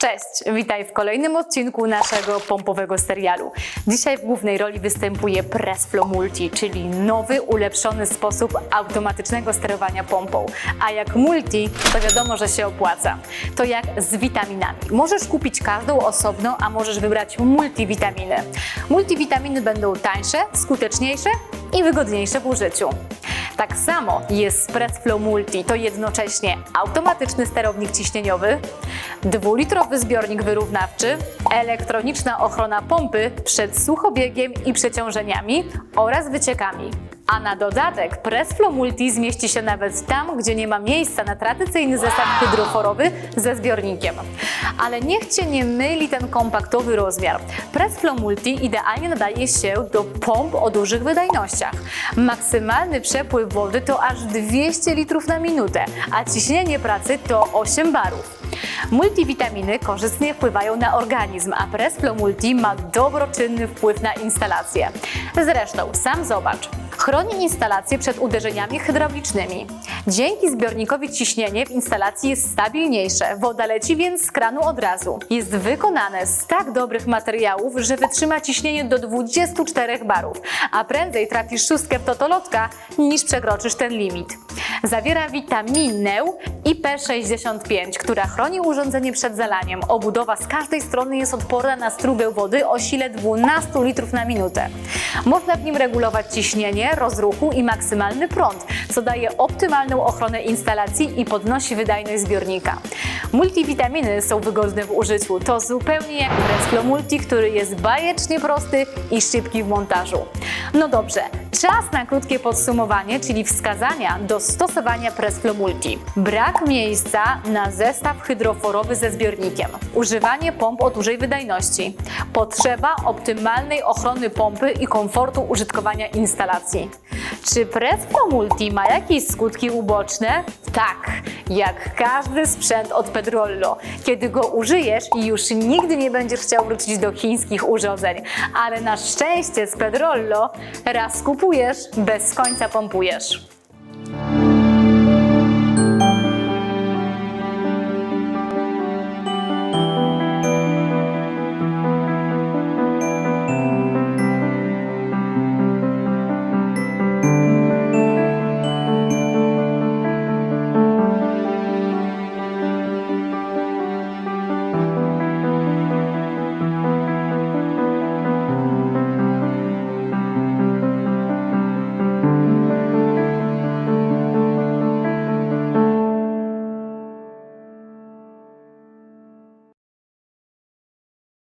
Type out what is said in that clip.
Cześć, witaj w kolejnym odcinku naszego pompowego serialu. Dzisiaj w głównej roli występuje Pressflow Multi, czyli nowy, ulepszony sposób automatycznego sterowania pompą. A jak multi, to wiadomo, że się opłaca. To jak z witaminami. Możesz kupić każdą osobno, a możesz wybrać multivitaminy. Multivitaminy będą tańsze, skuteczniejsze i wygodniejsze w użyciu. Tak samo jest z Pressflow Multi. To jednocześnie automatyczny sterownik ciśnieniowy, dwulitrowy zbiornik wyrównawczy, elektroniczna ochrona pompy przed suchobiegiem i przeciążeniami oraz wyciekami. A na dodatek Pressflow Multi zmieści się nawet tam, gdzie nie ma miejsca na tradycyjny zestaw hydroforowy ze zbiornikiem. Ale niech Cię nie myli ten kompaktowy rozmiar. Pressflow Multi idealnie nadaje się do pomp o dużych wydajnościach. Maksymalny przepływ wody to aż 200 litrów na minutę, a ciśnienie pracy to 8 barów. Multivitaminy korzystnie wpływają na organizm, a Pressflow Multi ma dobroczynny wpływ na instalację. Zresztą, sam zobacz. Chroni instalację przed uderzeniami hydraulicznymi. Dzięki zbiornikowi ciśnienie w instalacji jest stabilniejsze, woda leci więc z kranu od razu. Jest wykonane z tak dobrych materiałów, że wytrzyma ciśnienie do 24 barów, a prędzej trafisz szóstkę w totolotka niż przekroczysz ten limit. Zawiera witaminę IP65, która chroni urządzenie przed zalaniem. Obudowa z każdej strony jest odporna na strugę wody o sile 12 litrów na minutę. Można w nim regulować ciśnienie, rozruchu i maksymalny prąd, co daje optymalną ochronę instalacji i podnosi wydajność zbiornika. Multivitaminy są wygodne w użyciu. To zupełnie jak Pressflow Multi, który jest bajecznie prosty i szybki w montażu. No dobrze, czas na krótkie podsumowanie, czyli wskazania do stosowania Pressflow Multi. Brak miejsca na zestaw hydroforowy ze zbiornikiem. Używanie pomp o dużej wydajności. Potrzeba optymalnej ochrony pompy i komfortu użytkowania instalacji. Czy Pressflow Multi ma jakieś skutki uboczne? Tak, jak każdy sprzęt od Pedrollo. Kiedy go użyjesz, już nigdy nie będziesz chciał wrócić do chińskich urządzeń. Ale na szczęście z Pedrollo raz kupujesz, bez końca pompujesz.